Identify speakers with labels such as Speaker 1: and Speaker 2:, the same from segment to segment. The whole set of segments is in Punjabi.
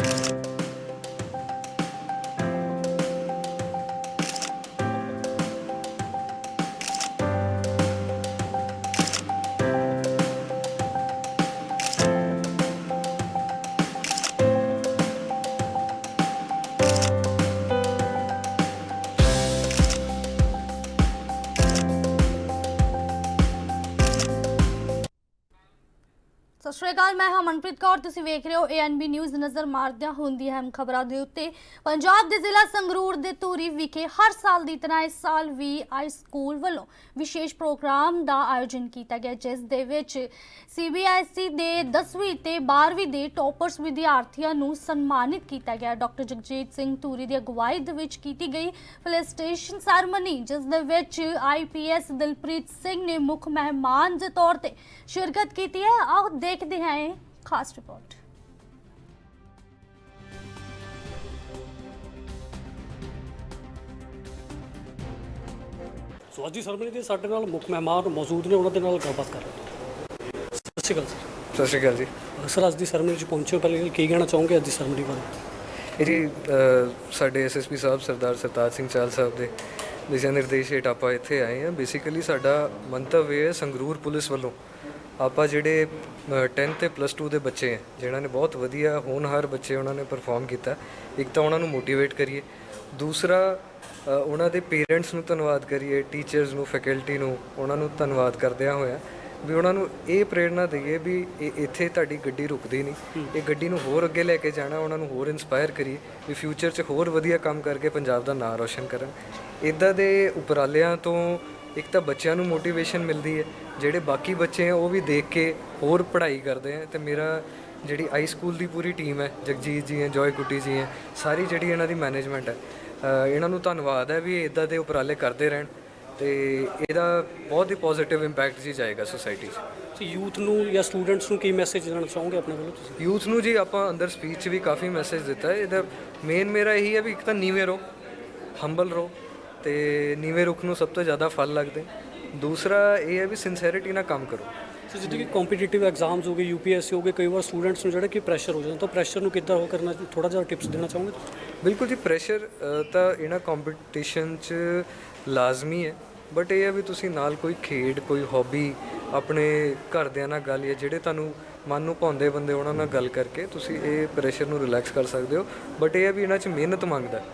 Speaker 1: ਸਤਿ ਸ਼੍ਰੀ ਅਕਾਲ, ਮੈਂ ਹਾਂ ਮਨਪ੍ਰੀਤ ਕੌਰ। ਤੁਸੀਂ ਵੇਖ ਰਹੇ ਹੋ ਏਐਨਬੀ ਨਿਊਜ਼ ਨਜ਼ਰ ਮਾਰਦਿਆਂ ਹੁੰਦੀ ਅਹਿਮ ਖਬਰਾਂ ਦੇ ਉੱਤੇ। ਪੰਜਾਬ ਦੇ ਜ਼ਿਲ੍ਹਾ ਸੰਗਰੂਰ ਦੇ ਧੂਰੀ ਵਿਖੇ ਹਰ ਸਾਲ ਦੀ ਤਰ੍ਹਾਂ ਇਸ ਸਾਲ ਵੀ ਆਈ ਸਕੂਲ ਵੱਲੋਂ ਵਿਸ਼ੇਸ਼ ਪ੍ਰੋਗਰਾਮ ਦਾ ਆਯੋਜਨ ਕੀਤਾ ਗਿਆ, ਜਿਸ ਦੇ ਵਿੱਚ ਸੀਬੀਐਸਈ ਦੇ 10ਵੀਂ ਤੇ 12ਵੀਂ ਦੇ ਟੌਪਰਸ ਵਿਦਿਆਰਥੀਆਂ ਨੂੰ ਸਨਮਾਨਿਤ ਕੀਤਾ ਗਿਆ। ਡਾਕਟਰ ਜਗਜੀਤ ਸਿੰਘ ਧੂਰੀ ਦੀ ਅਗਵਾਈ ਦੇ ਵਿੱਚ ਕੀਤੀ ਗਈ ਫੈਲੀਸਟੇਸ਼ਨ ਸੈਰਮਨੀ ਜਿਸ ਦੇ ਵਿੱਚ ਆਈਪੀਐਸ ਦਿਲਪ੍ਰੀਤ ਸਿੰਘ ਨੇ ਮੁੱਖ ਮਹਿਮਾਨ ਦੇ ਤੌਰ ਤੇ ਸ਼ਿਰਕਤ ਕੀਤੀ ਹੈ। ਆਓ ਦੇਖਦੇ ਹਾਂ ਇਹ ਖਾਸ ਰਿਪੋਰਟ
Speaker 2: ਸੋ ਅੱਜ ਦੀ ਸਰਮਨੀ ਦੇ ਸਾਡੇ ਨਾਲ ਮੁੱਖ ਮਹਿਮਾਨ ਮੌਜੂਦ ਨੇ ਉਹਨਾਂ ਦੇ ਨਾਲ ਗੱਲਬਾਤ ਕਰ ਰਹੇ ਹਾਂ। ਸਤਿ ਸ਼੍ਰੀ ਅਕਾਲ
Speaker 3: ਸਤਿ ਸ਼੍ਰੀ ਅਕਾਲ ਜੀ।
Speaker 2: ਸਰ ਸਰ ਅੱਜ ਦੀ ਸਰਮਨੀ 'ਚ ਪਹੁੰਚੇ ਹੋ ਪਹਿਲੇ ਕੀ ਕਹਿਣਾ ਚਾਹੋਗੇ ਅੱਜ ਦੀ ਸਰਮਨੀ ਬਾਰੇ?
Speaker 3: ਇਹ ਜੀ ਸਾਡੇ ਐਸਐਸਪੀ ਸਾਹਿਬ ਸਰਦਾਰ ਸਰਤਾਜ ਸਿੰਘ ਚਾਲ ਸਾਹਿਬ ਦੇ ਦਿਸ਼ਾ ਨਿਰਦੇਸ਼ ਹੇਠ ਆਪਾਂ ਇੱਥੇ ਆਏ ਹਾਂ। ਬੇਸਿਕਲੀ ਸਾਡਾ ਮੰਤਵ ਇਹ ਹੈ ਸੰਗਰੂਰ ਪੁਲਿਸ ਵੱਲੋਂ ਆਪਾਂ ਜਿਹੜੇ 10 ਤੇ ਪਲੱਸ 2 ਦੇ ਬੱਚੇ ਹੈ ਜਿਨ੍ਹਾਂ ਨੇ ਬਹੁਤ ਵਧੀਆ ਹੋਣਹਾਰ ਬੱਚੇ ਉਹਨਾਂ ਨੇ ਪਰਫਾਰਮ ਕੀਤਾ। ਇੱਕ ਤਾਂ ਉਹਨਾਂ ਨੂੰ ਮੋਟੀਵੇਟ ਕਰੀਏ। ਦੂਸਰਾ ਉਹਨਾਂ ਦੇ ਪੇਰੈਂਟਸ ਨੂੰ ਧੰਨਵਾਦ ਕਰੀਏ ਟੀਚਰਸ ਨੂੰ ਫੈਕਲਟੀ ਨੂੰ ਉਹਨਾਂ ਨੂੰ ਧੰਨਵਾਦ ਕਰਦਿਆਂ ਹੋਇਆ ਵੀ ਉਹਨਾਂ ਨੂੰ ਇਹ ਪ੍ਰੇਰਣਾ ਦਈਏ ਵੀ ਇਹ ਇੱਥੇ ਤੁਹਾਡੀ ਗੱਡੀ ਰੁਕਦੀ ਨਹੀਂ। ਇਹ ਗੱਡੀ ਨੂੰ ਹੋਰ ਅੱਗੇ ਲੈ ਕੇ ਜਾਣਾ ਉਹਨਾਂ ਨੂੰ ਹੋਰ ਇਨਸਪਾਇਰ ਕਰੀਏ ਵੀ ਫਿਊਚਰ 'ਚ ਹੋਰ ਵਧੀਆ ਕੰਮ ਕਰਕੇ ਪੰਜਾਬ ਦਾ ਨਾਂ ਰੋਸ਼ਨ ਕਰਨ। ਇਦਾਂ ਦੇ ਉਪਰਾਲਿਆਂ ਤੋਂ ਇੱਕ ਤਾਂ ਬੱਚਿਆਂ ਨੂੰ ਮੋਟੀਵੇਸ਼ਨ ਮਿਲਦੀ ਹੈ ਜਿਹੜੇ ਬਾਕੀ ਬੱਚੇ ਆ ਉਹ ਵੀ ਦੇਖ ਕੇ ਹੋਰ ਪੜ੍ਹਾਈ ਕਰਦੇ ਆ ਤੇ ਮੇਰਾ ਜਿਹੜੀ ਹਾਈ ਸਕੂਲ ਦੀ ਪੂਰੀ ਟੀਮ ਹੈ ਜਗਜੀਤ ਜੀ ਹੈ ਜੋਏ ਕੁੱਟੀ ਜੀ ਹੈ ਸਾਰੀ ਜਿਹੜੀ ਇਹਨਾਂ ਦੀ ਮੈਨੇਜਮੈਂਟ ਹੈ ਅ, ਇਹਨਾਂ ਨੂੰ ਧੰਨਵਾਦ ਹੈ ਵੀ ਇਦਾਂ ਦੇ ਉਪਰਾਲੇ ਕਰਦੇ ਰਹਿਣ ਤੇ ਇਹਦਾ ਬਹੁਤ ਹੀ ਪੋਜ਼ਿਟਿਵ ਇੰਪੈਕਟ ਜੀ ਜਾਏਗਾ ਸੋਸਾਇਟੀ 'ਚ।
Speaker 2: ਯੂਥ ਨੂੰ ਜਾਂ ਸਟੂਡੈਂਟਸ ਨੂੰ ਕੀ ਮੈਸੇਜ ਦੇਣਾ ਚਾਹੋਗੇ ਆਪਣੇ ਵੱਲੋਂ ਤੁਸੀਂ?
Speaker 3: ਯੂਥ ਨੂੰ ਜੀ ਆਪਾਂ ਅੰਦਰ ਸਪੀਚ 'ਚ ਵੀ ਕਾਫੀ ਮੈਸੇਜ ਦਿੱਤਾ ਹੈ। ਇਹਦਾ ਮੇਨ ਮੇਰਾ ਇਹੀ ਹੈ ਵੀ ਇੱਕ ਤਾਂ ਨੀਵੇਂ ਰਹੋ ਹੰਬਲ ਰਹੋ ਤੇ ਨੀਵੇਂ ਰੁੱਖ ਨੂੰ ਸਭ ਤੋਂ ਜ਼ਿਆਦਾ ਫਲ ਲੱਗਦੇ। ਦੂਸਰਾ ਇਹ ਹੈ ਵੀ ਸਿੰਸੈਰਿਟੀ ਨਾਲ ਕੰਮ ਕਰੋ।
Speaker 2: ਸੋ ਜਿੱਦਾਂ ਕਿ ਕੰਪੀਟੀਟਿਵ ਐਗਜ਼ਾਮਸ ਹੋ ਗਏ ਯੂਪੀਐਸਸੀ ਹੋ ਗਏ ਕਈ ਵਾਰ ਸਟੂਡੈਂਟਸ ਨੂੰ ਜਿਹੜਾ ਕਿ ਪ੍ਰੈਸ਼ਰ ਹੋ ਜਾਂਦਾ ਤਾਂ ਪ੍ਰੈਸ਼ਰ ਨੂੰ ਕਿੱਦਾਂ ਉਹ ਕਰਨਾ ਥੋੜਾ ਜਿਹਾ ਟਿਪਸ ਦੇਣਾ ਚਾਹੋਗੇ?
Speaker 3: ਬਿਲਕੁਲ ਜੀ ਪ੍ਰੈਸ਼ਰ ਤਾਂ ਇਹਨਾਂ ਕੰਪੀਟੀਸ਼ਨ 'ਚ ਲਾਜ਼ਮੀ ਹੈ। ਬਟ ਇਹ ਹੈ ਵੀ ਤੁਸੀਂ ਨਾਲ ਕੋਈ ਖੇਡ ਕੋਈ ਹੌਬੀ ਆਪਣੇ ਘਰਦਿਆਂ ਨਾਲ ਗੱਲ ਜਾਂ ਜਿਹੜੇ ਤੁਹਾਨੂੰ ਮਨ ਨੂੰ ਭਾਉਂਦੇ ਬੰਦੇ ਉਹਨਾਂ ਨਾਲ ਗੱਲ ਕਰਕੇ ਤੁਸੀਂ ਇਹ ਪ੍ਰੈਸ਼ਰ ਨੂੰ ਰਿਲੈਕਸ ਕਰ ਸਕਦੇ ਹੋ। ਬਟ ਇਹ ਹੈ ਵੀ ਇਹਨਾਂ 'ਚ ਮਿਹਨਤ ਮੰਗਦਾ। ਹੈ,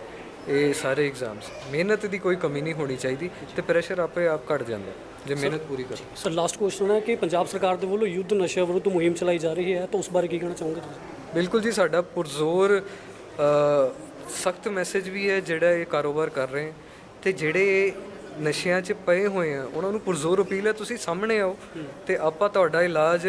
Speaker 3: ਇਹ ਸਾਰੇ ਐਗਜ਼ਾਮਸ ਮਿਹਨਤ ਦੀ ਕੋਈ ਕਮੀ ਨਹੀਂ ਹੋਣੀ ਚਾਹੀਦੀ ਤੇ ਪ੍ਰੈਸ਼ਰ ਆਪੇ ਆਪ ਘਟ ਜਾਂਦਾ ਜੇ ਮਿਹਨਤ ਪੂਰੀ ਕਰੋ
Speaker 2: ਸਰ ਲਾਸਟ ਕੁਐਸਚਨ ਹੈ ਕਿ ਪੰਜਾਬ ਸਰਕਾਰ ਦੇ ਵੱਲੋਂ ਯੁੱਧ ਨਸ਼ਾ ਵਿਰੁੱਧ ਮੁਹਿੰਮ ਚਲਾਈ ਜਾ ਰਹੀ ਹੈ ਤਾਂ ਉਸ ਬਾਰੇ ਕੀ ਕਹਿਣਾ ਚਾਹੋਗੇ ਤੁਸੀਂ?
Speaker 3: ਬਿਲਕੁਲ ਜੀ ਸਾਡਾ ਪੁਰਜ਼ੋਰ ਸਖਤ ਮੈਸੇਜ ਵੀ ਹੈ ਜਿਹੜਾ ਇਹ ਕਾਰੋਬਾਰ ਕਰ ਰਹੇ ਤੇ ਜਿਹੜੇ ਨਸ਼ਿਆਂ 'ਚ ਪਏ ਹੋਏ ਆ ਉਹਨਾਂ ਨੂੰ ਪੁਰਜ਼ੋਰ ਅਪੀਲ ਹੈ ਤੁਸੀਂ ਸਾਹਮਣੇ ਆਓ ਤੇ ਆਪਾਂ ਤੁਹਾਡਾ ਇਲਾਜ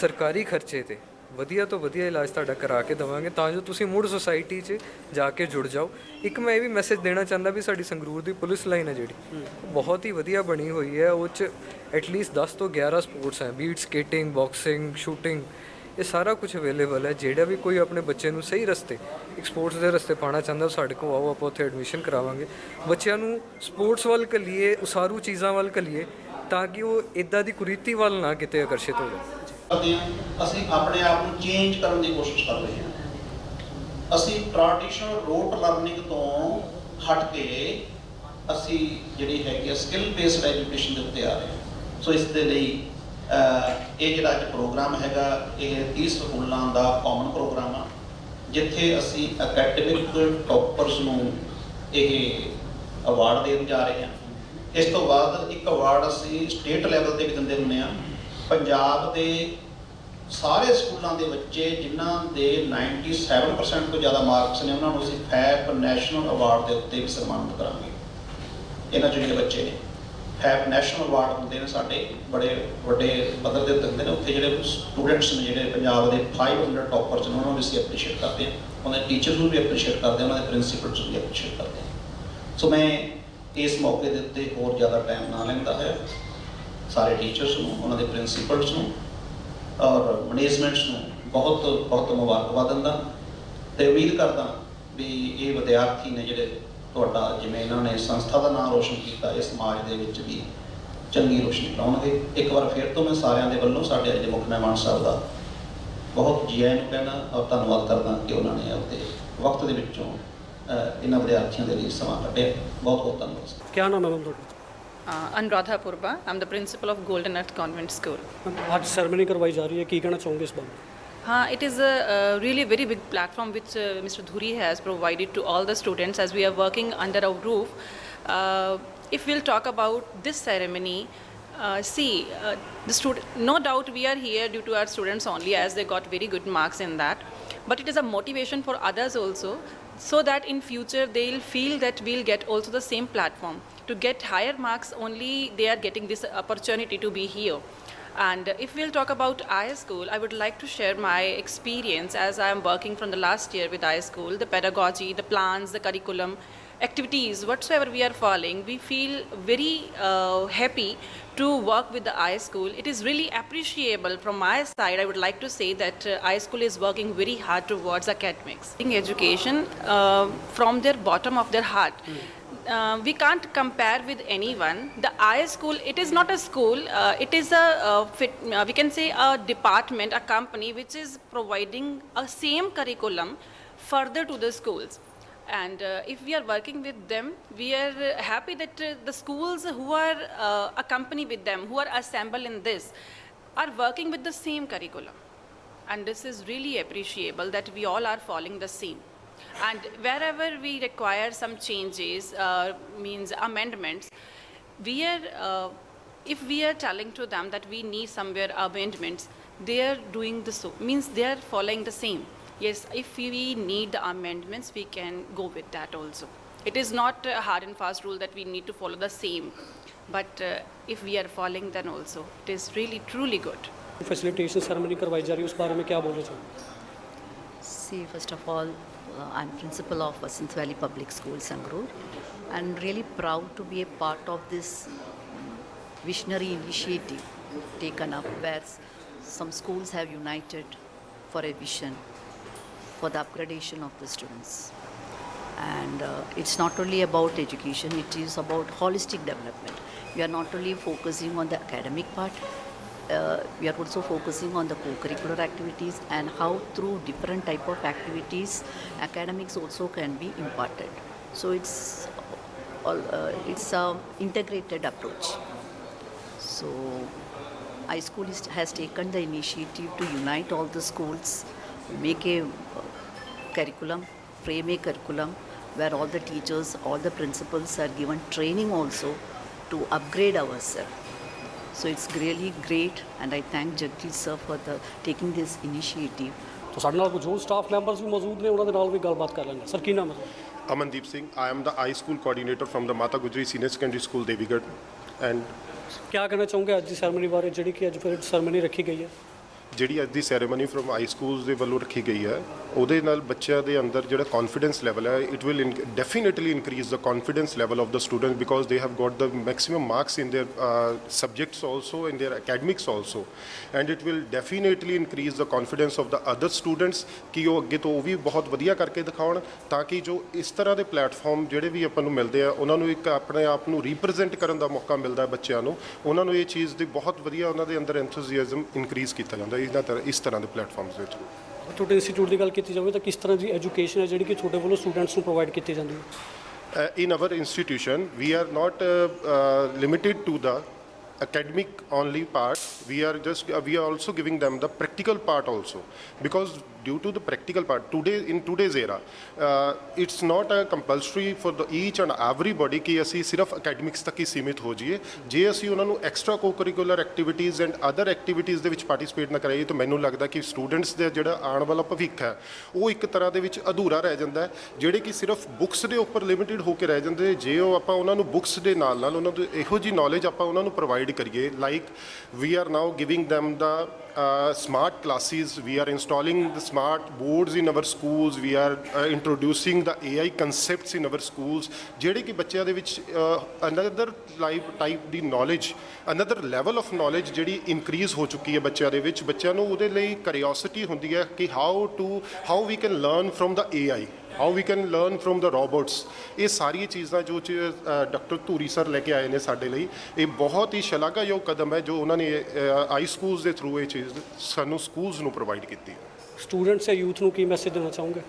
Speaker 3: ਸਰਕਾਰੀ ਖਰਚੇ ਤੇ ਵਧੀਆ ਤੋਂ ਵਧੀਆ ਇਲਾਜ ਤੁਹਾਡਾ ਕਰਾ ਕੇ ਦਵਾਂਗੇ ਤਾਂ ਜੋ ਤੁਸੀਂ ਮੁੜ ਸੁਸਾਇਟੀ 'ਚ ਜਾ ਕੇ ਜੁੜ ਜਾਓ। ਇੱਕ ਮੈਂ ਇਹ ਵੀ ਮੈਸੇਜ ਦੇਣਾ ਚਾਹੁੰਦਾ ਵੀ ਸਾਡੀ ਸੰਗਰੂਰ ਦੀ ਪੁਲਿਸ ਲਾਈਨ ਹੈ ਜਿਹੜੀ ਬਹੁਤ ਹੀ ਵਧੀਆ ਬਣੀ ਹੋਈ ਹੈ। ਉਹ 'ਚ ਐਟਲੀਸਟ 10 ਤੋਂ 11 ਸਪੋਰਟਸ ਹੈ ਬੀਟ ਸਕੇਟਿੰਗ ਬਾਕਸਿੰਗ ਸ਼ੂਟਿੰਗ ਇਹ ਸਾਰਾ ਕੁਝ ਅਵੇਲੇਬਲ ਹੈ। ਜਿਹੜਾ ਵੀ ਕੋਈ ਆਪਣੇ ਬੱਚੇ ਨੂੰ ਸਹੀ ਰਸਤੇ ਇੱਕ ਸਪੋਰਟਸ ਦੇ ਰਸਤੇ ਪਾਣਾ ਚਾਹੁੰਦਾ ਉਹ ਸਾਡੇ ਕੋਲ ਆਓ ਆਪਾਂ ਉੱਥੇ ਐਡਮਿਸ਼ਨ ਕਰਾਵਾਂਗੇ। ਬੱਚਿਆਂ ਨੂੰ ਸਪੋਰਟਸ ਵੱਲ ਕਲੀਏ ਉਸਾਰੂ ਚੀਜ਼ਾਂ ਵੱਲ ਕਲੀਏ ਤਾਂ ਕਿ ਉਹ ਇਦਾਂ ਦੀ ਕੁਰੀਤੀ ਵੱਲ ਨਾ ਕਿਤੇ ਆਕਰਸ਼ਿਤ ਹੋ ਜਾਣ।
Speaker 4: ਕਰਦੇ ਹਾਂ। ਅਸੀਂ ਆਪਣੇ ਆਪ ਨੂੰ ਚੇਂਜ ਕਰਨ ਦੀ ਕੋਸ਼ਿਸ਼ ਕਰ ਰਹੇ ਹਾਂ। ਅਸੀਂ ਟ੍ਰੈਡੀਸ਼ਨਲ ਰੋਟ ਲਰਨਿੰਗ ਤੋਂ ਹਟ ਕੇ ਅਸੀਂ ਜਿਹੜੀ ਹੈਗੀ ਆ ਸਕਿੱਲ ਬੇਸਡ ਐਜੂਕੇਸ਼ਨ ਦੇ ਉੱਤੇ ਆ ਰਹੇ ਹਾਂ। ਸੋ ਇਸ ਦੇ ਲਈ ਇਹ ਜਿਹੜਾ ਅੱਜ ਪ੍ਰੋਗਰਾਮ ਹੈਗਾ, ਇਹ 30 ਸਕੂਲਾਂ ਦਾ ਕਾਮਨ ਪ੍ਰੋਗਰਾਮ ਆ, ਜਿੱਥੇ ਅਸੀਂ ਅਕੈਡਮਿਕ ਟੌਪਰਸ ਨੂੰ ਇਹ ਅਵਾਰਡ ਦੇਣ ਜਾ ਰਹੇ ਹਾਂ। ਇਸ ਤੋਂ ਬਾਅਦ ਇੱਕ ਅਵਾਰਡ ਅਸੀਂ ਸਟੇਟ ਲੈਵਲ ਤੇ ਵੀ ਦਿੰਦੇ ਹੁੰਦੇ ਆ ਪੰਜਾਬ ਦੇ ਸਾਰੇ ਸਕੂਲਾਂ ਦੇ ਬੱਚੇ ਜਿਨ੍ਹਾਂ ਦੇ 97% ਤੋਂ ਜ਼ਿਆਦਾ ਮਾਰਕਸ ਨੇ, ਉਹਨਾਂ ਨੂੰ ਅਸੀਂ ਫੈਪ ਨੈਸ਼ਨਲ ਅਵਾਰਡ ਦੇ ਉੱਤੇ ਵੀ ਸਨਮਾਨਿਤ ਕਰਾਂਗੇ। ਇਹਨਾਂ ਚੋਂ ਜਿਹੜੇ ਬੱਚੇ ਨੇ ਫੈਪ ਨੈਸ਼ਨਲ ਅਵਾਰਡ ਹੁੰਦੇ ਨੇ ਸਾਡੇ, ਬੜੇ ਵੱਡੇ ਪੱਧਰ ਦੇ ਉੱਤੇ ਹੁੰਦੇ ਨੇ, ਉੱਥੇ ਜਿਹੜੇ ਸਟੂਡੈਂਟਸ ਨੇ ਜਿਹੜੇ ਪੰਜਾਬ ਦੇ 500 ਟੌਪਰਸ ਨੇ, ਉਹਨਾਂ ਨੂੰ ਵੀ ਅਸੀਂ ਐਪਰੀਸ਼ੀਏਟ ਕਰਦੇ ਹਾਂ। ਉਹਨਾਂ ਦੇ ਟੀਚਰਸ ਨੂੰ ਵੀ ਐਪਰੀਸ਼ੀਏਟ ਕਰਦੇ ਹਾਂ, ਉਹਨਾਂ ਦੇ ਪ੍ਰਿੰਸੀਪਲਸ ਨੂੰ ਵੀ ਐਪਰੀਸ਼ੀਏਟ ਕਰਦੇ ਹਾਂ। ਸੋ ਮੈਂ ਇਸ ਮੌਕੇ ਦੇ ਉੱਤੇ ਹੋਰ ਜ਼ਿਆਦਾ ਟਾਈਮ ਨਾ ਲੈਂਦਾ ਹੈ ਸਾਰੇ ਟੀਚਰਸ ਨੂੰ, ਉਹਨਾਂ ਦੇ ਪ੍ਰਿੰਸੀਪਲਸ ਨੂੰ ਔਰ ਮੈਨੇਜਮੈਂਟਸ ਨੂੰ ਬਹੁਤ ਬਹੁਤ ਮੁਬਾਰਕਬਾਦ ਦਿੰਦਾ। ਤੇ ਉਮੀਦ ਕਰਦਾ ਵੀ ਇਹ ਵਿਦਿਆਰਥੀ ਨੇ ਜਿਹੜੇ ਤੁਹਾਡਾ, ਜਿਵੇਂ ਇਹਨਾਂ ਨੇ ਸੰਸਥਾ ਦਾ ਨਾਮ ਰੋਸ਼ਨ ਕੀਤਾ ਇਸ ਸਮਾਜ ਦੇ ਵਿੱਚ ਵੀ ਚੰਗੀ ਰੋਸ਼ਨੀ ਕਰਾਉਣਗੇ ਇੱਕ ਵਾਰ ਫਿਰ ਤੋਂ ਮੈਂ ਸਾਰਿਆਂ ਦੇ ਵੱਲੋਂ ਸਾਡੇ ਅੱਜ ਦੇ ਮੁੱਖ ਮਹਿਮਾਨ ਸਾਹਿਬ ਦਾ ਬਹੁਤ ਜੀ ਆਇਆਂ ਨੂੰ ਕਹਿਣਾ ਔਰ ਧੰਨਵਾਦ ਕਰਦਾ ਕਿ ਉਹਨਾਂ ਨੇ ਆਪਣੇ ਵਕਤ ਦੇ ਵਿੱਚੋਂ ਇਹਨਾਂ ਵਿਦਿਆਰਥੀਆਂ ਦੇ ਲਈ ਸਮਾਂ ਕੱਢਿਆ। ਬਹੁਤ ਬਹੁਤ ਧੰਨਵਾਦ
Speaker 2: ਕੀ ਨਾਮ ਹੈ ਮੈਮ ਤੁਹਾਡਾ?
Speaker 5: Uh, Anuradha Purba. I'm the principal of Golden Earth Convent School.
Speaker 2: आज सेरेमनी करवाई जा रही
Speaker 5: है it is a, really very big platform which uh, Mr. Dhuri has provided to all the students as we are working under our roof. Uh, if we'll talk about this ceremony, uh, see, no doubt we are here due to our students only as they got very good marks in that. But it is a motivation for others also so that in future they'll feel that we'll get also the same platform. To get higher marks only they are getting this opportunity to be here. And if we'll talk about iSchool, I would like to share my experience as I am working from the last year with iSchool, the pedagogy, the plans, the curriculum, activities, whatsoever we are following, we feel very uh, happy to work with the iSchool. It is really appreciable from my side. I would like to say that uh, School is working very hard towards academics. Education, uh, from their bottom of their heart, uh, we can't compare with anyone. The I school, it is not a school. Uh, it is a uh, fit, uh, we can say a department, a company which is providing a same curriculum further to the schools. And uh, if we are working with them, we are happy that uh, the schools who are uh, accompany with them, who are assembled in this, are working with the same curriculum. And this is really appreciable that we all are following the same. And wherever we require some changes, uh, means amendments, we are, uh, if we are telling to them that we need somewhere amendments, they are doing the so, means they are following the same. Yes, if we need the amendments, we can go with that also. It is not a hard and fast rule that we need to follow the same, but uh, if we are following, then also it is really truly good.
Speaker 2: Facilitation ceremony करवाई जा रही है उस बारे में क्या बोलना चाहोगे
Speaker 6: See, first of all, uh, I'm principal of Vasant Valley Public School, Sangrur, and really proud to be a part of this visionary initiative taken up where some schools have united for a vision for the upgradation of the students. And uh, it's not only about education, it is about holistic development. We are not only focusing on the academic part, uh, we are also focusing on the co-curricular activities and how through different type of activities academics also can be imparted so it's all uh, it's a integrated approach so iSchool is, has taken the initiative to unite all the schools, make a uh, curriculum, frame a curriculum where all the teachers, all the principals are given training also to upgrade ourselves. So it's really great, and I thank Jagdish sir for the taking this initiative.
Speaker 2: ਤਾਂ ਸਾਡੇ ਨਾਲ ਕੁਝ ਹੋਰ ਸਟਾਫ ਮੈਂਬਰਸ ਵੀ ਮੌਜੂਦ ਨੇ ਉਹਨਾਂ ਦੇ ਨਾਲ ਵੀ ਗੱਲਬਾਤ ਕਰ ਲੈਂਦੇ ਸਰ ਕੀ ਨਾਮ ਹੈ
Speaker 7: Amandeep Singh. I am the I School coordinator from the Mata Gujri Senior Secondary School, Devigarh. And
Speaker 2: ਕੀ ਕਹਿਣਾ ਚਾਹੋਗੇ ਅੱਜ ਦੀ ਸੈਰਮਨੀ ਬਾਰੇ ਜਿਹੜੀ ਕਿ ਅੱਜ ਫਿਰ ਸੈਰਮਨੀ ਰੱਖੀ ਗਈ ਹੈ
Speaker 7: ਜਿਹੜੀ ਅੱਜ ਦੀ ਸੈਰੇਮਨੀ ਫਰਮ ਆਈ ਸਕੂਲਸ ਦੇ ਵੱਲੋਂ ਰੱਖੀ ਗਈ ਹੈ, ਉਹਦੇ ਨਾਲ ਬੱਚਿਆਂ ਦੇ ਅੰਦਰ ਜਿਹੜਾ ਕੌਨਫੀਡੈਂਸ ਲੈਵਲ ਹੈ it will definitely increase the confidence level of the student because they have got the maximum marks in their subjects also in in academics also and it will will increase the the confidence ਦਾ ਅਦਰ ਸਟੂਡੈਂਟਸ ਕਿ ਉਹ ਅੱਗੇ ਤੋਂ ਉਹ ਵੀ ਬਹੁਤ ਵਧੀਆ ਕਰਕੇ ਦਿਖਾਉਣ, ਤਾਂ ਕਿ ਜੋ ਇਸ ਤਰ੍ਹਾਂ ਦੇ ਪਲੇਟਫਾਰਮ ਜਿਹੜੇ ਵੀ ਆਪਾਂ ਨੂੰ ਮਿਲਦੇ ਆ, ਉਹਨਾਂ ਨੂੰ ਇੱਕ ਆਪਣੇ ਆਪ ਨੂੰ ਰਿਪਰੈਜ਼ੈਂਟ ਕਰਨ ਦਾ ਮੌਕਾ ਮਿਲਦਾ ਹੈ ਬੱਚਿਆਂ ਨੂੰ, ਉਹਨਾਂ ਨੂੰ ਇਹ ਚੀਜ਼ ਦੀ ਬਹੁਤ ਵਧੀਆ ਉਹਨਾਂ ਦੇ ਅੰਦਰ ਐਂਥੂਸੀਆਜ਼ਮ ਇਨਕਰੀਜ਼ ਕੀਤਾ ਜਾਂਦਾ ਇਹਨਾਂ ਤਰ੍ਹਾਂ ਇਸ ਤਰ੍ਹਾਂ ਦੇ ਪਲੇਟਫਾਰਮਸ ਦੇ ਥਰੂ
Speaker 2: ਤੁਹਾਡੇ ਇੰਸਟੀਚਿਊਟ ਦੀ ਗੱਲ ਕੀਤੀ ਜਾਵੇ ਤਾਂ ਕਿਸ ਤਰ੍ਹਾਂ ਦੀ ਐਜੂਕੇਸ਼ਨ ਹੈ ਜਿਹੜੀ ਕਿ ਤੁਹਾਡੇ ਵੱਲੋਂ ਸਟੂਡੈਂਟਸ ਨੂੰ ਪ੍ਰੋਵਾਈਡ ਕੀਤੀ ਜਾਂਦੀ ਹੈ?
Speaker 7: in our institution, we are not uh, uh, limited to the academic only part. We are just uh, we are also giving them the practical part also, because due to the practical part today in today's era, uh, it's not a compulsory for the each and everybody ਕਿ ਅਸੀਂ ਸਿਰਫ ਅਕੈਡਮਿਕਸ ਤੱਕ ਹੀ ਸੀਮਿਤ ਹੋ ਜਾਈਏ ਜੇ ਅਸੀਂ ਉਹਨਾਂ ਨੂੰ extra co-curricular activities and other activities ਦੇ ਵਿੱਚ ਪਾਰਟਿਸਿਪੇਟ ਨਾ ਕਰਾਈਏ ਤਾਂ ਮੈਨੂੰ ਲੱਗਦਾ ਕਿ ਸਟੂਡੈਂਟਸ ਦਾ ਜਿਹੜਾ ਆਉਣ ਵਾਲਾ ਭਵਿੱਖ ਹੈ ਉਹ ਇੱਕ ਤਰ੍ਹਾਂ ਦੇ ਵਿੱਚ ਅਧੂਰਾ ਰਹਿ ਜਾਂਦਾ ਹੈ ਜਿਹੜੇ ਕਿ ਸਿਰਫ ਬੁੱਕਸ ਦੇ ਉੱਪਰ ਲਿਮਿਟਿਡ ਹੋ ਕੇ ਰਹਿ ਜਾਂਦੇ ਜੇ ਉਹ ਆਪਾਂ ਉਹਨਾਂ ਨੂੰ ਬੁੱਕਸ ਦੇ ਨਾਲ ਨਾਲ ਉਹਨਾਂ ਨੂੰ ਇਹੋ ਜੀ ਨੌਲੇਜ ਆਪਾਂ ਉਹਨਾਂ ਨੂੰ ਪ੍ਰੋਵਾਈਡ ਕਰੀਏ like we are now giving them the uh, smart classes we are installing the smart boards in our schools we are uh, introducing the ai concepts in our schools ਜਿਹੜੇ ਕਿ ਬੱਚਿਆਂ ਦੇ ਵਿੱਚ another life type the knowledge another level of knowledge ਜਿਹੜੀ ਇਨਕਰੀਜ਼ ਹੋ ਚੁੱਕੀ ਹੈ ਬੱਚਿਆਂ ਦੇ ਵਿੱਚ ਬੱਚਿਆਂ ਨੂੰ ਉਹਦੇ ਲਈ ਕਰਿਓਸਿਟੀ ਹੁੰਦੀ ਹੈ ਕਿ how to how we can learn from the ai how we can learn from the robots ਇਹ ਸਾਰੀਆਂ ਚੀਜ਼ਾਂ ਜੋ ਡਾਕਟਰ ਧੂਰੀ ਸਰ ਲੈ ਕੇ ਆਏ ਨੇ ਸਾਡੇ ਲਈ, ਇਹ ਬਹੁਤ ਹੀ ਸ਼ਲਾਘਾਯੋਗ ਕਦਮ ਹੈ ਜੋ ਉਹਨਾਂ ਨੇ ਆਈ ਸਕੂਲਸ ਦੇ ਥਰੂ ਇਹ ਚੀਜ਼, ਸਾਨੂੰ ਸਕੂਲਸ ਨੂੰ ਪ੍ਰੋਵਾਈਡ ਕੀਤੀ ਹੈ।
Speaker 2: ਸਟੂਡੈਂਟਸ ਜਾਂ ਯੂਥ ਨੂੰ ਕੀ ਮੈਸੇਜ ਦੇਣਾ ਚਾਹੋਗੇ?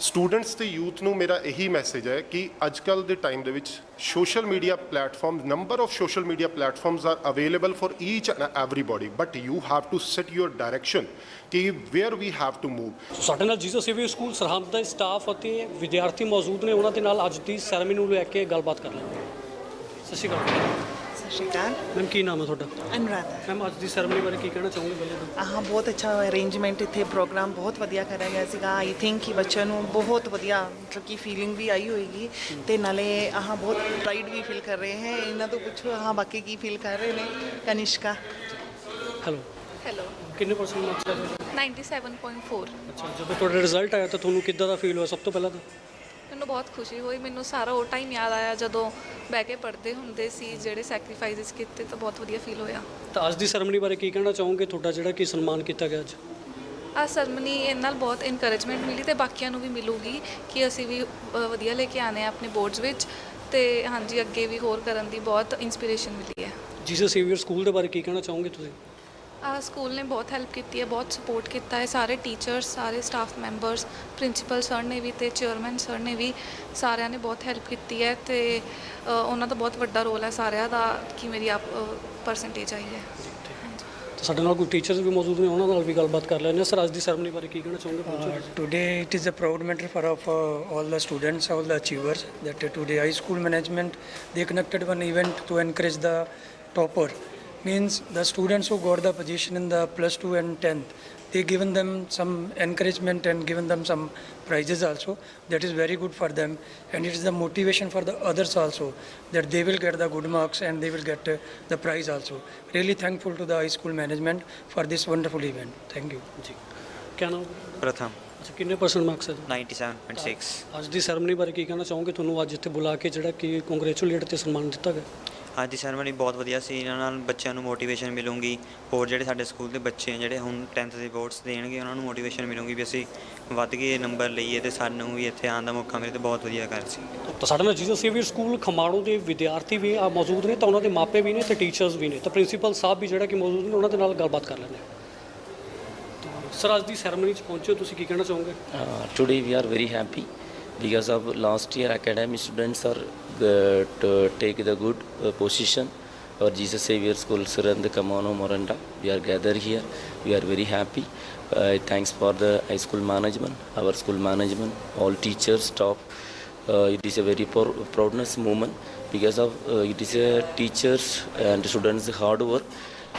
Speaker 7: ਸਟੂਡੈਂਟਸ ਤੇ ਯੂਥ ਨੂੰ ਮੇਰਾ ਇਹੀ ਮੈਸੇਜ ਹੈ ਕਿ ਅੱਜ ਕੱਲ ਦੇ ਟਾਈਮ ਦੇ ਵਿੱਚ social media platform number of social media platforms are available for each and everybody but you have to set your direction ਕਿ where we have to move
Speaker 2: ਸਾਡੇ ਨਾਲ ਜੀਸਸ ਸੇਵੀਅਰ ਸਕੂਲ ਸਰਹੰਦ ਦਾ ਸਟਾਫ ਅਤੇ ਵਿਦਿਆਰਥੀ ਮੌਜੂਦ ਨੇ, ਉਹਨਾਂ ਦੇ ਨਾਲ ਅੱਜ ਦੀ ਸੈਰੇਮਨੀ ਨੂੰ ਲੈ ਕੇ ਗੱਲਬਾਤ ਕਰ ਲੈਂਦੇ ਸਤਿ ਸ਼੍ਰੀ ਅਕਾਲ।
Speaker 8: ਸਤਿ ਸ਼੍ਰੀ ਅਕਾਲ।
Speaker 2: ਮੈਮ ਕੀ ਨਾਮ ਹੈ ਤੁਹਾਡਾ?
Speaker 8: ਅਨੁਰਾਧਾ।
Speaker 2: ਮੈਮ ਅੱਜ ਦੀ ਸੈਰੇਮਨੀ ਬਾਰੇ ਕੀ ਕਹਿਣਾ ਚਾਹੋਗੇ ਪਹਿਲੇ ਤਾਂ?
Speaker 8: ਆਹ ਬਹੁਤ ਅੱਛਾ ਅਰੇਂਜਮੈਂਟ ਇੱਥੇ ਪ੍ਰੋਗਰਾਮ ਬਹੁਤ ਵਧੀਆ ਕਰਿਆ ਗਿਆ ਸੀਗਾ। ਆਈ ਥਿੰਕ ਕਿ ਬੱਚਿਆਂ ਨੂੰ ਬਹੁਤ ਵਧੀਆ ਮਤਲਬ ਕਿ ਫੀਲਿੰਗ ਵੀ ਆਈ ਹੋਏਗੀ। ਤੇ ਨਾਲੇ ਆਹ ਬਹੁਤ ਪ੍ਰਾਈਡ ਵੀ ਫੀਲ ਕਰ ਰਹੇ ਹੈ। ਇਹਨਾਂ ਤੋਂ ਪੁੱਛੋ ਆਹ ਬਾਕੀ ਕੀ ਫੀਲ ਕਰ ਰਹੇ ਨੇ? ਕਨਿਸ਼ਕਾ।
Speaker 2: ਹੈਲੋ
Speaker 9: ਹੈਲੋ
Speaker 2: ਕਿੰਨੇ ਪਰਸੈਂਟ ਮਾਰਕਸ ਆਏ ਤੁਹਾਡੇ?
Speaker 9: 97.4
Speaker 2: ਅੱਛਾ ਜਦੋਂ ਤੁਹਾਡਾ ਰਿਜ਼ਲਟ ਆਇਆ ਤਾਂ ਤੁਹਾਨੂੰ ਕਿੱਦਾਂ ਦਾ ਫੀਲ ਹੋਇਆ ਸਭ ਤੋਂ ਪਹਿਲਾਂ ਤਾਂ?
Speaker 9: ਮੈਨੂੰ ਬਹੁਤ ਖੁਸ਼ੀ ਹੋਈ। ਮੈਨੂੰ ਸਾਰਾ ਉਹ ਟਾਈਮ ਯਾਦ ਆਇਆ ਜਦੋਂ ਬਹਿ ਕੇ ਪੜ੍ਹਦੇ ਹੁੰਦੇ ਸੀ ਜਿਹੜੇ ਸੈਕਰੀਫਾਈਸਸ ਕੀਤੇ ਤਾਂ ਬਹੁਤ ਵਧੀਆ ਫੀਲ ਹੋਇਆ।
Speaker 2: ਤਾਂ ਅੱਜ ਦੀ ਸੈਰੇਮਨੀ ਬਾਰੇ ਕੀ ਕਹਿਣਾ ਚਾਹੋਗੇ? ਤੁਹਾਡਾ ਜਿਹੜਾ ਕਿ ਸਨਮਾਨ ਕੀਤਾ ਗਿਆ ਅੱਜ?
Speaker 9: ਆ ਸਰਮਨੀ ਇਹ ਨਾਲ ਬਹੁਤ ਇਨਕਰੇਜਮੈਂਟ ਮਿਲੀ ਤੇ ਬਾਕੀਆਂ ਨੂੰ ਵੀ ਮਿਲੂਗੀ ਕਿ ਅਸੀਂ ਵੀ ਅ, ਵਧੀਆ ਲੈ ਕੇ ਆਨੇ ਆ ਆਪਣੇ ਬੋਰਡਸ ਵਿੱਚ। ਤੇ ਹਾਂਜੀ ਅੱਗੇ ਵੀ ਹੋਰ ਕਰਨ ਦੀ ਬਹੁਤ ਇਨਸਪੀਰੇਸ਼ਨ ਮਿਲੀ ਹੈ।
Speaker 2: ਜੀਸਸ ਸੇਵੀਅਰ ਸਕੂਲ ਦੇ ਬਾਰੇ ਕੀ ਕਹਿਣਾ ਚਾਹੋਗੇ ਤੁਸੀਂ?
Speaker 9: ਆ ਸਕੂਲ ਨੇ ਬਹੁਤ ਹੈਲਪ ਕੀਤੀ ਹੈ ਬਹੁਤ ਸਪੋਰਟ ਕੀਤਾ ਹੈ ਸਾਰੇ ਟੀਚਰਸ ਸਾਰੇ ਸਟਾਫ ਮੈਂਬਰਸ ਪ੍ਰਿੰਸੀਪਲ ਸਰ ਨੇ ਵੀ ਤੇ ਚੇਅਰਮੈਨ ਸਰ ਨੇ ਵੀ ਸਾਰਿਆਂ ਨੇ ਬਹੁਤ ਹੈਲਪ ਕੀਤੀ ਹੈ ਤੇ ਅ, ਉਹਨਾਂ ਦਾ ਬਹੁਤ ਵੱਡਾ ਰੋਲ ਹੈ ਸਾਰਿਆਂ ਦਾ ਕਿ ਮੇਰੀ ਆਪ ਪਰਸੈਂਟੇਜ ਆਈ ਹੈ
Speaker 2: ਤਾਂ ਸਾਡੇ ਨਾਲ ਕੋਈ ਟੀਚਰਸ ਵੀ ਮੌਜੂਦ ਨੇ ਉਹਨਾਂ ਨਾਲ ਵੀ ਗੱਲਬਾਤ ਕਰ ਲੈਂਦੇ ਹਾਂ ਸਰ ਅੱਜ ਦੀ ਸੈਰੇਮਨੀ ਬਾਰੇ ਕੀ ਕਹਿਣਾ ਚਾਹੋਗੇ ਪਹੁੰਚੋ
Speaker 10: Uh, today it is a proud matter for of uh, all the students, all the achievers. That uh, today high school management they conducted one event to encourage the topper. Means the students who got the position in the plus two and tenth, they given them some encouragement and given them some prizes also. That is very good for them, and it is the motivation for the others also that they will get the good marks and they will get uh, the prize also. Really thankful to the high school management for this wonderful event. Thank you.
Speaker 2: ਜੀ ਕੀ ਨਾਮ
Speaker 11: ਪ੍ਰਥਮ
Speaker 2: ਅੱਛਾ ਕਿੰਨੇ ਪਰਸੈਂਟ ਮਾਰਕਸ ਹੈ
Speaker 11: 97.6
Speaker 2: ਅੱਜ ਦੀ ਸੈਰੇਮਨੀ ਬਾਰੇ ਕੀ ਕਹਿਣਾ ਚਾਹੋਗੇ ਤੁਹਾਨੂੰ ਅੱਜ ਇੱਥੇ ਬੁਲਾ ਕੇ ਜਿਹੜਾ ਕਿ ਕੰਗ੍ਰੈਚੁਲੇਟ ਤੇ ਸਨਮਾਨ ਦਿੱਤਾ ਗਿਆ
Speaker 11: ਅੱਜ ਦੀ ਸੈਰਮਨੀ ਬਹੁਤ ਵਧੀਆ ਸੀ ਇਹਨਾਂ ਨਾਲ ਬੱਚਿਆਂ ਨੂੰ ਮੋਟੀਵੇਸ਼ਨ ਮਿਲੂਗੀ ਹੋਰ ਜਿਹੜੇ ਸਾਡੇ ਸਕੂਲ ਦੇ ਬੱਚੇ ਆ ਜਿਹੜੇ ਹੁਣ 10th ਦੇ ਬੋਰਡਸ ਦੇਣਗੇ ਉਹਨਾਂ ਨੂੰ ਮੋਟੀਵੇਸ਼ਨ ਮਿਲੂਗੀ ਵੀ ਅਸੀਂ ਵੱਧ ਕੇ ਨੰਬਰ ਲਈਏ ਤੇ ਸਾਨੂੰ ਵੀ ਇੱਥੇ ਆਉਣ ਦਾ ਮੌਕਾ ਮਿਲੇ ਤੇ ਬਹੁਤ ਵਧੀਆ ਕਰ ਸੀ
Speaker 2: ਤਾਂ ਸਾਡੇ ਨਾਲ ਜੀਸਸ ਸੇਵੀਅਰ ਸਕੂਲ ਖਮਾਣੋ ਦੇ ਵਿਦਿਆਰਥੀ ਵੀ ਆ ਮੌਜੂਦ ਨੇ ਤਾਂ ਉਹਨਾਂ ਦੇ ਮਾਪੇ ਵੀ ਨੇ ਤੇ ਟੀਚਰਸ ਵੀ ਨੇ। ਤਾਂ ਪ੍ਰਿੰਸੀਪਲ ਸਾਹਿਬ ਵੀ ਜਿਹੜਾ ਕਿ ਮੌਜੂਦ ਨੇ ਉਹਨਾਂ ਦੇ ਨਾਲ ਗੱਲਬਾਤ ਕਰ ਲੈਂਦੇ ਹਾਂ। ਤਾਂ ਸਰ ਅੱਜ ਦੀ ਸੈਰੇਮਨੀ 'ਚ ਪਹੁੰਚੇ ਤੁਸੀਂ ਕੀ ਕਹਿਣਾ ਚਾਹੋਗੇ?
Speaker 12: Today we are very happy because of last year academic students are uh, to take the good uh, position. Our Jesus Savior School Surand Kamano Moranda. We are gathered here. We are very happy. Uh, thanks for the high school management, our school management, all teachers, staff. Uh, it is a very pro- proudness moment because of uh, it is a teachers and students hard work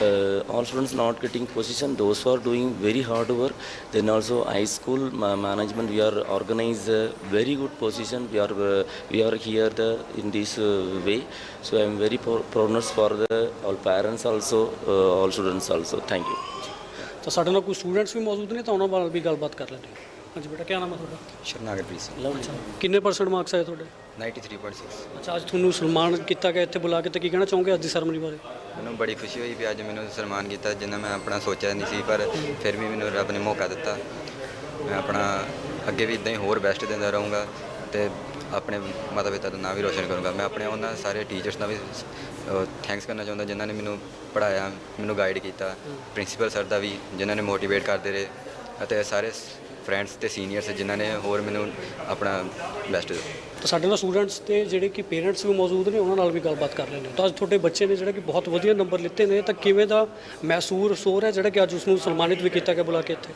Speaker 12: uh, all students not getting position those who are doing very hard work then also high school ma- management we are organize a very good position we are uh, we are here the, in this uh, way so i am very pro- proudness for the all parents also uh, all students also thank you
Speaker 2: ਤਾਂ ਸਾਡੇ ਨਾਲ ਕੋਈ ਸਟੂਡੈਂਟਸ ਵੀ ਮੌਜੂਦ ਨੇ ਤਾਂ ਉਹਨਾਂ ਨਾਲ ਵੀ ਗੱਲਬਾਤ ਕਰ ਲੈਂਦੇ ਹਾਂ ਹਾਂਜੀ ਬੇਟਾ ਕੀ ਨਾਮ ਹੈ ਤੁਹਾਡਾ
Speaker 13: ਸ਼ਰਨਾਗਰਪ੍ਰੀਤ ਸਿੰਘ
Speaker 2: ਅੱਛਾ ਕਿੰਨੇ ਪਰਸੈਂਟ ਮਾਰਕਸ ਆਏ ਤੁਹਾਡੇ
Speaker 13: 93.6
Speaker 2: ਅੱਛਾ ਅੱਜ ਤੁਹਾਨੂੰ ਸਨਮਾਨ ਕੀਤਾ ਗਿਆ ਇੱਥੇ ਬੁਲਾ ਕੇ ਤੇ ਕੀ ਕਹਿਣਾ ਚਾਹੋਗੇ ਅੱਜ ਦੀ ਸੈਰੇਮਨੀ ਬਾਰੇ
Speaker 13: ਮੈਨੂੰ ਬੜੀ ਖੁਸ਼ੀ ਹੋਈ ਵੀ ਅੱਜ ਮੈਨੂੰ ਸਨਮਾਨ ਕੀਤਾ, ਜਿੰਨਾ ਮੈਂ ਆਪਣਾ ਸੋਚਿਆ ਨਹੀਂ ਸੀ, ਪਰ ਫਿਰ ਵੀ ਮੈਨੂੰ ਰੱਬ ਨੇ ਮੌਕਾ ਦਿੱਤਾ। ਮੈਂ ਆਪਣਾ ਅੱਗੇ ਵੀ ਇਦਾਂ ਹੀ ਹੋਰ ਬੈਸਟ ਦਿੰਦਾ ਰਹੂੰਗਾ ਤੇ ਆਪਣੇ ਮਾਤਾ ਪਿਤਾ ਦਾ ਨਾਮ ਵੀ ਰੋਸ਼ਨ ਕਰੂੰਗਾ। ਮੈਂ ਆਪਣੇ ਉਹਨਾਂ ਸਾਰੇ ਟੀਚਰਸ ਦਾ ਵੀ ਥੈਂਕਸ ਕਰਨਾ ਚਾਹੁੰਦਾ, ਜਿਨ੍ਹਾਂ ਨੇ ਮੈਨੂੰ ਪੜਾਇਆ ਮੈਨੂੰ ਗਾਈਡ ਕੀਤਾ। ਪ੍ਰਿੰਸੀਪਲ ਸਰ ਦਾ ਵੀ, ਜਿਨ੍ਹਾਂ ਨੇ ਮੋਟੀਵੇਟ ਕਰਦੇ ਰਹੇ, ਅਤੇ ਸਾਰੇ ਫਰੈਂਡਸ ਤੇ ਸੀਨੀਅਰਸ ਜਿਨ੍ਹਾਂ ਨੇ ਹੋਰ ਮੈਨੂੰ ਆਪਣਾ ਬੈਸਟ ਦਿੱਤਾ
Speaker 2: ਤਾਂ ਸਾਡੇ ਨਾਲ ਸਟੂਡੈਂਟਸ ਤੇ ਜਿਹੜੇ ਕਿ ਪੇਰੈਂਟਸ ਵੀ ਮੌਜੂਦ ਨੇ ਉਹਨਾਂ ਨਾਲ ਵੀ ਗੱਲਬਾਤ ਕਰ ਲੈਂਦੇ ਹਾਂ। ਤਾਂ ਅੱਜ ਤੁਹਾਡੇ ਬੱਚੇ ਨੇ ਜਿਹੜਾ ਕਿ ਬਹੁਤ ਵਧੀਆ ਨੰਬਰ ਲਿੱਤੇ ਨੇ ਤਾਂ ਕਿਵੇਂ ਦਾ ਮਹਿਸੂਸ ਹੋ ਰਿਹਾ ਜਿਹੜਾ ਕਿ ਅੱਜ ਉਸ ਨੂੰ ਸਨਮਾਨਿਤ ਵੀ ਕੀਤਾ ਗਿਆ ਬੁਲਾ ਕੇ ਇੱਥੇ?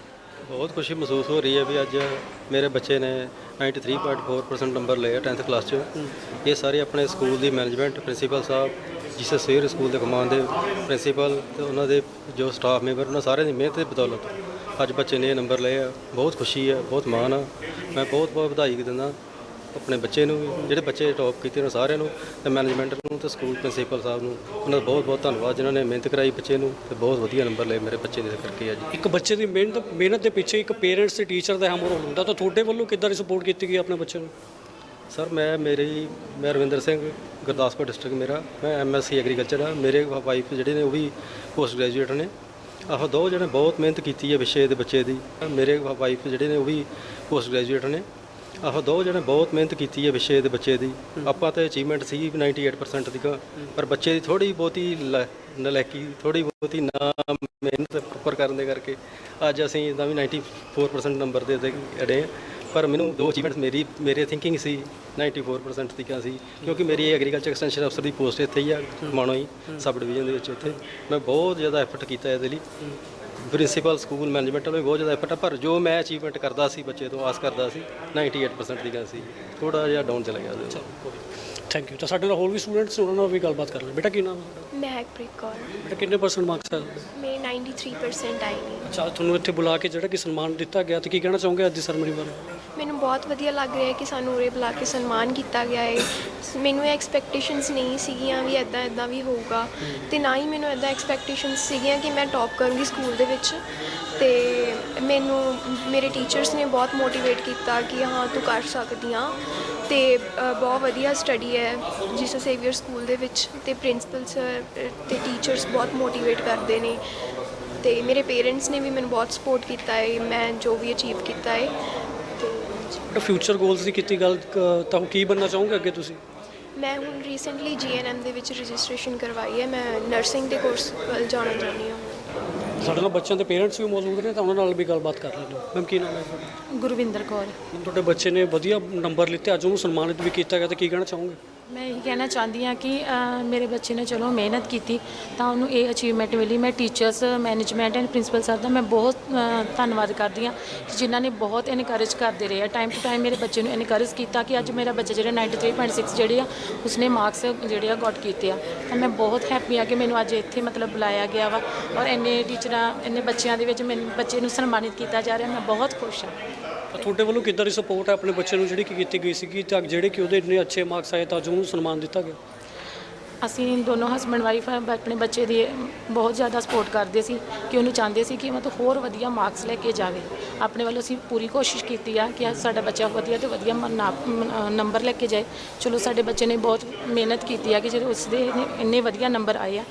Speaker 14: ਬਹੁਤ ਖੁਸ਼ੀ ਮਹਿਸੂਸ ਹੋ ਰਹੀ ਹੈ ਵੀ ਅੱਜ ਮੇਰੇ ਬੱਚੇ ਨੇ 93.4% ਨੰਬਰ ਲਏ ਆ 10th ਕਲਾਸ 'ਚ। ਇਹ ਸਾਰੇ ਆਪਣੇ ਸਕੂਲ ਦੀ ਮੈਨੇਜਮੈਂਟ ਪ੍ਰਿੰਸੀਪਲ ਸਾਹਿਬ ਜੀਸਸ ਸੇਰ ਸਕੂਲ ਦੇ ਕਮਾਨ ਦੇ ਪ੍ਰਿੰਸੀਪਲ ਤੇ ਉਹਨਾਂ ਦੇ ਜੋ ਸਟਾਫ ਮੈਂਬਰ ਉਹਨਾਂ ਸਾਰਿਆਂ ਦੀ ਮਿਹਨਤ ਦੀ ਬਦੌਲਤ। ਅੱਜ ਬੱਚੇ ਨੇ ਇਹ ਨੰਬਰ ਲਏ ਆ। ਬਹੁਤ ਖੁਸ਼ੀ ਹੈ ਬਹੁਤ ਮਾਣ ਆ। ਮੈਂ ਬਹੁਤ ਬਹੁਤ ਵਧਾਈ ਦਿੰਦਾ ਆਪਣੇ ਬੱਚੇ ਨੂੰ ਵੀ ਜਿਹੜੇ ਬੱਚੇ ਟੌਪ ਕੀਤੇ ਨੇ ਸਾਰਿਆਂ ਨੂੰ ਤੇ ਮੈਨੇਜਮੈਂਟ ਨੂੰ ਤੇ ਸਕੂਲ ਪ੍ਰਿੰਸੀਪਲ ਸਾਹਿਬ ਨੂੰ। ਉਹਨਾਂ ਦਾ ਬਹੁਤ ਬਹੁਤ ਧੰਨਵਾਦ ਜਿਨ੍ਹਾਂ ਨੇ ਮਿਹਨਤ ਕਰਾਈ ਬੱਚੇ ਨੂੰ ਤੇ ਬਹੁਤ ਵਧੀਆ ਨੰਬਰ ਲਏ ਮੇਰੇ ਬੱਚੇ ਦੇ ਕਰਕੇ ਅੱਜ।
Speaker 2: ਇੱਕ ਬੱਚੇ ਦੀ ਮਿਹਨਤ ਮਿਹਨਤ ਦੇ ਪਿੱਛੇ ਇੱਕ ਪੇਰੈਂਟਸ ਤੇ ਟੀਚਰ ਦਾ ਅਹਿਮ ਰੋਲ ਹੁੰਦਾ। ਤਾਂ ਤੁਹਾਡੇ ਵੱਲੋਂ ਕਿੱਦਾਂ ਦੀ ਸਪੋਰਟ ਕੀਤੀ ਗਈ ਆਪਣੇ ਬੱਚੇ ਨੂੰ?
Speaker 14: ਸਰ ਮੈਂ ਮੇਰੀ ਮੈਂ ਰਵਿੰਦਰ ਸਿੰਘ ਗੁਰਦਾਸਪੁਰ ਡਿਸਟ੍ਰਿਕਟ ਮੇਰਾ ਮੈਂ ਐਮਐਸਸੀ ਐਗਰੀਕਲਚਰ ਆ। ਮੇਰੇ ਵਾਈਫ ਜਿਹੜੇ ਨੇ ਉਹ ਵੀ ਪੋਸਟ ਗ੍ਰੈਜੂਏਟ ਨੇ। ਆਹ ਦੋ ਜਿਹੜੇ ਬਹੁਤ ਮਿਹਨਤ ਕੀਤੀ ਹੈ ਵਿਸ਼ੇ ਦੇ ਬੱਚੇ ਦੀ। ਮੇਰੇ ਵਾਈਫ ਜਿਹੜੇ ਨੇ ਉਹ ਵੀ ਪੋਸਟ ਗ੍ਰੈਜੂਏਟ ਨੇ। ਆਹੋ ਦੋ ਜਣੇ ਬਹੁਤ ਮਿਹਨਤ ਕੀਤੀ ਹੈ ਵਿਸ਼ੇ ਦੇ ਬੱਚੇ ਦੀ। ਆਪਾਂ ਤੇ ਅਚੀਵਮੈਂਟ ਸੀ 98% ਦੀ ਪਰ ਬੱਚੇ ਦੀ ਥੋੜੀ ਬਹੁਤੀ ਨਲਾਇਕੀ ਥੋੜੀ ਬਹੁਤੀ ਨਾ ਮਿਹਨਤ ਪ੍ਰੋਪਰ ਕਰਨ ਦੇ ਕਰਕੇ ਅੱਜ ਅਸੀਂ ਇਦਾਂ ਵੀ 94% ਨੰਬਰ ਦੇ ਦੇ ਅੜੇ। ਪਰ ਮੈਨੂੰ ਦੋ ਅਚੀਵਮੈਂਟ ਮੇਰੀ ਮੇਰੇ ਥਿੰਕਿੰਗ ਸੀ 94% ਦੀ ਕਾ ਸੀ ਕਿਉਂਕਿ ਮੇਰੀ ਐਗਰੀਕਲਚਰ ਐਕਸਟੈਂਸ਼ਨ ਅਫਸਰ ਦੀ ਪੋਸਟ ਇੱਥੇ ਹੀ ਆ ਮਾਣੋ ਹੀ ਸਬ ਡਿਵੀਜ਼ਨ ਦੇ ਵਿੱਚ ਉੱਥੇ। ਮੈਂ ਬਹੁਤ ਜ਼ਿਆਦਾ ਐਫਰਟ ਕੀਤਾ ਇਹਦੇ ਲਈ। ਪ੍ਰਿੰਸੀਪਲ ਸਕੂਲ ਮੈਨੇਜਮੈਂਟ ਵੱਲੋਂ ਵੀ ਬਹੁਤ ਜ਼ਿਆਦਾ ਐਫਰਟ ਆ ਪਰ ਜੋ ਮੈਂ ਅਚੀਵਮੈਂਟ ਕਰਦਾ ਸੀ ਬੱਚੇ ਤੋਂ ਆਸ ਕਰਦਾ ਸੀ 98% ਦੀ ਗੱਲ ਸੀ। ਥੋੜਾ ਜਿਹਾ ਡਾਊਨ ਚਲਾ ਗਿਆ ਉਹਦੇ।
Speaker 2: ਥੈਂਕ ਯੂ ਤਾਂ ਸਾਡੇ ਨਾਲ ਹੋਰ ਵੀ ਸਟੂਡੈਂਟਸ ਉਹਨਾਂ ਨਾਲ ਵੀ ਗੱਲਬਾਤ ਕਰ ਲੈ ਬੇਟਾ ਕੀ ਨਾਮ ਹੈ ਤੁਹਾਡਾ?
Speaker 15: ਮਹਿਕਪ੍ਰੀਤ ਕੌਰ।
Speaker 2: ਬੇਟਾ ਕਿੰਨੇ ਪਰਸੈਂਟ ਮਾਰਕਸ ਹੈ
Speaker 15: ਮੇਰੇ 93% ਆਏ ਨੇ।
Speaker 2: ਅੱਛਾ ਤੁਹਾਨੂੰ ਇੱਥੇ ਬੁਲਾ ਕੇ ਜਿਹੜਾ ਕਿ ਸਨਮਾਨ ਦਿੱਤਾ ਗਿਆ ਤੇ ਕੀ ਕਹਿਣਾ ਚਾਹੋਗੇ ਅੱਜ ਦੀ ਸੈਰਮਨੀ ਬਾਰੇ?
Speaker 15: ਮੈਨੂੰ ਬਹੁਤ ਵਧੀਆ ਲੱਗ ਰਿਹਾ ਹੈ ਕਿ ਸਾਨੂੰ ਉਰੇ ਬੁਲਾ ਕੇ ਸਨਮਾਨ ਕੀਤਾ ਗਿਆ ਹੈ। ਮੈਨੂੰ ਇਹ ਐਕਸਪੈਕਟੇਸ਼ਨਸ ਨਹੀਂ ਸੀਗੀਆਂ ਵੀ ਐਦਾਂ ਐਦਾਂ ਵੀ ਹੋਊਗਾ। ਤੇ ਨਾ ਹੀ ਮੈਨੂੰ ਐਦਾਂ ਐਕਸਪੈਕਟੇਸ਼ਨਸ ਸੀਗੀਆਂ ਕਿ ਮੈਂ ਟੌਪ ਕਰੂੰਗੀ ਸਕੂਲ ਦੇ ਵਿੱਚ। ਤੇ ਮੈਨੂੰ, ਮੇਰੇ ਟੀਚਰਸ ਨੇ ਬਹੁਤ ਮੋਟੀਵੇਟ ਕੀਤਾ ਕਿ ਹਾਂ, ਤੂੰ ਕਰ ਸਕਦੀ ਆ। ਤੇ ਬਹੁਤ ਵਧੀਆ ਸਟੱਡੀ ਹੈ ਜਿਸ ਸੇਵੀਅਰ ਸਕੂਲ ਦੇ ਵਿੱਚ। ਤੇ ਪ੍ਰਿੰਸੀਪਲ ਸਰ ਤੇ ਟੀਚਰਸ ਬਹੁਤ ਮੋਟੀਵੇਟ ਕਰਦੇ ਨੇ। ਤੇ ਮੇਰੇ ਪੇਰੈਂਟਸ ਨੇ ਵੀ ਮੈਨੂੰ ਬਹੁਤ ਸਪੋਰਟ ਕੀਤਾ ਹੈ। ਮੈਂ ਜੋ ਵੀ ਅਚੀਵ ਕੀਤਾ ਹੈ।
Speaker 2: ਬੇਟਾ ਫਿਊਚਰ ਗੋਲਸ ਦੀ ਕੀਤੀ ਗੱਲ ਕ- ਤਾਂ ਕੀ ਬਣਨਾ ਚਾਹੋਗੇ ਅੱਗੇ ਤੁਸੀਂ?
Speaker 15: ਮੈਂ ਹੁਣ ਰੀਸੈਂਟਲੀ ਜੀਐਨਐਮ ਦੇ ਵਿੱਚ ਰਜਿਸਟ੍ਰੇਸ਼ਨ ਕਰਵਾਈ ਹੈ। ਮੈਂ ਨਰਸਿੰਗ ਦੇ ਕੋਰਸ ਵੱਲ ਜਾਣਾ ਚਾਹੁੰਦੀ ਹਾਂ।
Speaker 2: ਸਾਡੇ ਨਾਲ ਬੱਚਿਆਂ ਦੇ ਪੇਰੈਂਟਸ ਵੀ ਮੌਜੂਦ ਨੇ ਤਾਂ ਉਹਨਾਂ ਨਾਲ ਵੀ ਗੱਲਬਾਤ ਕਰ ਲੈਂਦੇ ਹਾਂ। ਮੈਮ ਕੀ ਨਾਮ ਹੈ ਤੁਹਾਡਾ?
Speaker 16: ਗੁਰਵਿੰਦਰ ਕੌਰ।
Speaker 2: ਤੁਹਾਡੇ ਬੱਚੇ ਨੇ ਵਧੀਆ ਨੰਬਰ ਲਿੱਤੇ ਅੱਜ ਉਹਨੂੰ ਸਨਮਾਨਿਤ ਵੀ ਕੀਤਾ ਗਿਆ ਤੇ ਕੀ ਕਹਿਣਾ ਚਾਹੋਗੇ?
Speaker 16: ਮੈਂ ਇਹ ਕਹਿਣਾ ਚਾਹੁੰਦੀ ਹਾਂ ਕਿ ਮੇਰੇ ਬੱਚੇ ਨੇ ਚਲੋ ਮਿਹਨਤ ਕੀਤੀ, ਤਾਂ ਉਹਨੂੰ ਇਹ ਅਚੀਵਮੈਂਟ ਮਿਲੀ। ਮੈਂ teachers management and principal sir ਦਾ ਮੈਂ ਬਹੁਤ ਧੰਨਵਾਦ ਕਰਦੀ ਹਾਂ ਕਿ ਜਿਨ੍ਹਾਂ ਨੇ ਬਹੁਤ ਇਨਕਰੇਜ ਕਰਦੇ ਰਹੇ ਆ। ਟਾਈਮ ਟੂ ਟਾਈਮ ਮੇਰੇ ਬੱਚੇ ਨੂੰ ਇਨਕਰੇਜ ਕੀਤਾ ਕਿ ਅੱਜ ਮੇਰਾ ਬੱਚਾ ਜਿਹੜਾ 93.6 ਜਿਹੜੇ ਆ, ਉਸਨੇ ਮਾਰਕਸ ਜਿਹੜੇ ਆ ਗੋਟ ਕੀਤੇ ਆ। ਤਾਂ ਮੈਂ ਬਹੁਤ ਹੈਪੀ ਆ ਕਿ ਮੈਨੂੰ ਅੱਜ ਇੱਥੇ ਮਤਲਬ ਬੁਲਾਇਆ ਗਿਆ ਵਾ ਔਰ ਇੰਨੇ ਟੀਚਰਾਂ ਇੰਨੇ ਬੱਚਿਆਂ ਦੇ ਵਿੱਚ ਮੈਨੂੰ ਬੱਚੇ ਨੂੰ ਸਨਮਾਨਿਤ ਕੀਤਾ ਜਾ ਰਿਹਾ। ਮੈਂ ਬਹੁਤ ਖੁਸ਼ ਹਾਂ।
Speaker 2: ਤੁਹਾਡੇ ਵੱਲੋਂ ਕਿੱਦਾਂ ਦੀ ਸਪੋਰਟ ਹੈ ਆਪਣੇ ਬੱਚੇ ਨੂੰ ਜਿਹੜੀ ਕਿ ਕੀਤੀ ਗਈ ਸੀਗੀ? ਤਾਂ ਜਿਹੜੇ ਕਿ ਉਹਦੇ ਇੰਨੇ ਅੱਛੇ ਮਾਰਕਸ ਆਏ, ਤਾਂ ਜੋ ਉਹਨੂੰ ਸਨਮਾਨ ਦਿੱਤਾ ਗਿਆ।
Speaker 16: ਅਸੀਂ ਦੋਨੋਂ ਹਸਬੰਡ ਵਾਈਫ ਆਪਣੇ ਬੱਚੇ ਦੀ ਬਹੁਤ ਜ਼ਿਆਦਾ ਸਪੋਰਟ ਕਰਦੇ ਸੀ ਕਿ ਉਹਨੂੰ ਚਾਹੁੰਦੇ ਸੀ ਕਿ ਮਤਲਬ ਹੋਰ ਵਧੀਆ ਮਾਰਕਸ ਲੈ ਕੇ ਜਾਵੇ। ਆਪਣੇ ਵੱਲੋਂ ਅਸੀਂ ਪੂਰੀ ਕੋਸ਼ਿਸ਼ ਕੀਤੀ ਆ ਕਿ ਸਾਡਾ ਬੱਚਾ ਵਧੀਆ ਤੋਂ ਵਧੀਆ ਨੰਬਰ ਲੈ ਕੇ ਜਾਏ। ਚਲੋ, ਸਾਡੇ ਬੱਚੇ ਨੇ ਬਹੁਤ ਮਿਹਨਤ ਕੀਤੀ ਆ ਕਿ ਜਿਹੜੇ ਉਸਦੇ ਇੰਨੇ- ਇੰਨੇ ਵਧੀਆ ਨੰਬਰ ਆਏ ਆ।